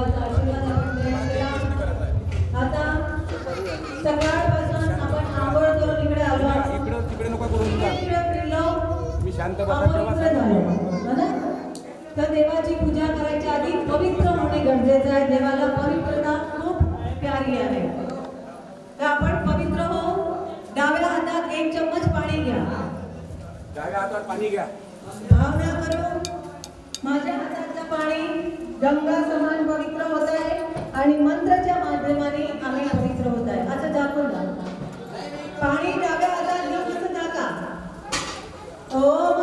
देवाचा आशीर्वाद आपण. आता सकाळपासून आपण आंघोळ करून इकडे आलो. इकडं फिरलो. हो ना? तर देवाची पूजा करायच्या आधी पवित्र होणे गरजेचं आहे. देवाला पवित्रता खूप प्यारी आहे. तर आपण पवित्र हो. डाव्या हातात एक चम्मच पाणी घ्या. डाव्या हातात पाणी घ्या. भावना करू माझ्या हाताचं पाणी गंगा समान आणि मंत्राच्या माध्यमाने आम्ही पवित्र होत आहे असं दाखवून द्या. पाणी डाव्या आता घेऊन असं टाका ओम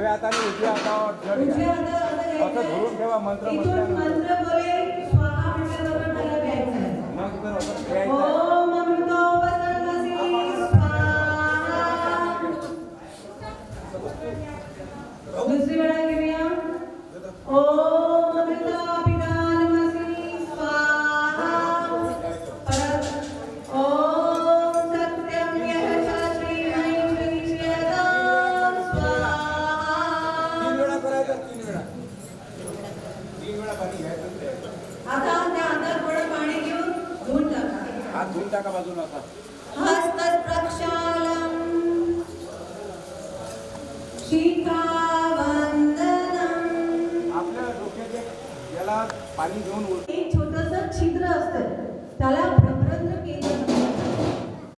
ડાવ્યા હતા ને ઉજ્યા હતા ધોરણ કેવા મંત્ર મંત્ર आता त्या हातात थोडं पाणी घेऊन धुवून टाका. हात धुवून टाका बाजूला आता हस्तप्रक्षालम्। शिखावन्दनम्। आपल्या डोक्याचे याला पाणी घेऊन उल- एक छोटस छिद्र असतं. त्याला